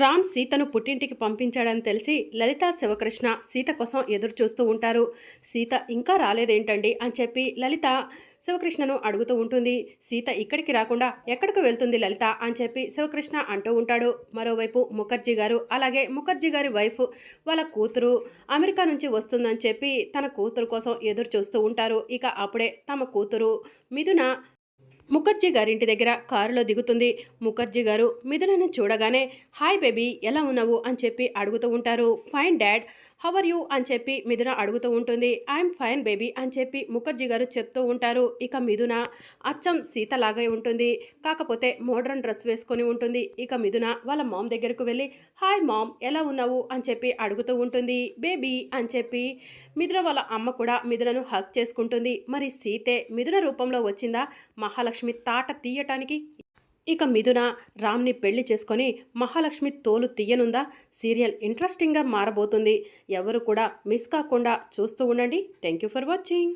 రామ్ సీతను పుట్టింటికి పంపించాడని తెలిసి లలిత శివకృష్ణ సీత కోసం ఎదురు చూస్తూ ఉంటారు. సీత ఇంకా రాలేదేంటండి అని చెప్పి లలిత శివకృష్ణను అడుగుతూ ఉంటుంది. సీత ఇక్కడికి రాకుండా ఎక్కడికి వెళ్తుంది లలిత అని చెప్పి శివకృష్ణ అంటూ ఉంటాడు. మరోవైపు ముఖర్జీ గారు అలాగే ముఖర్జీ గారి వైఫ్ వాళ్ళ కూతురు అమెరికా నుంచి వస్తుందని చెప్పి తన కూతురు కోసం ఎదురు చూస్తూ ఉంటారు. ఇక అప్పుడే తమ కూతురు మిథున ముఖర్జీ గారింటి దగ్గర కారులో దిగుతుంది. ముఖర్జీ గారు మిథునను చూడగానే హాయ్ బేబీ ఎలా ఉన్నావు? అని చెప్పి అడుగుతూ ఉంటారు. Fine dad. హవర్ యూ అని చెప్పి మిథున అడుగుతూ ఉంటుంది. ఐఎమ్ ఫైన్ బేబీ అని చెప్పి ముఖర్జీ గారు చెప్తూ ఉంటారు. ఇక మిథున అచ్చం సీతలాగే ఉంటుంది. కాకపోతే మోడ్రన్ డ్రెస్ వేసుకొని ఉంటుంది. ఇక మిథున వాళ్ళ మామ్ దగ్గరకు వెళ్ళి హాయ్ మామ్ ఎలా ఉన్నావు? అని చెప్పి అడుగుతూ ఉంటుంది. బేబీ అని చెప్పి మిథున వాళ్ళ అమ్మ కూడా మిథునను హక్ చేసుకుంటుంది. మరి సీతే మిథున రూపంలో వచ్చిందా? మహాలక్ష్మి తాట తీయటానికి ఇక మిథున రామ్ని పెళ్ళి చేసుకొని మహాలక్ష్మి తోలు తీయనుందా? సీరియల్ ఇంట్రెస్టింగ్గా మారబోతుంది. ఎవరు కూడా మిస్ కాకుండా చూస్తూ ఉండండి. Thank you for watching.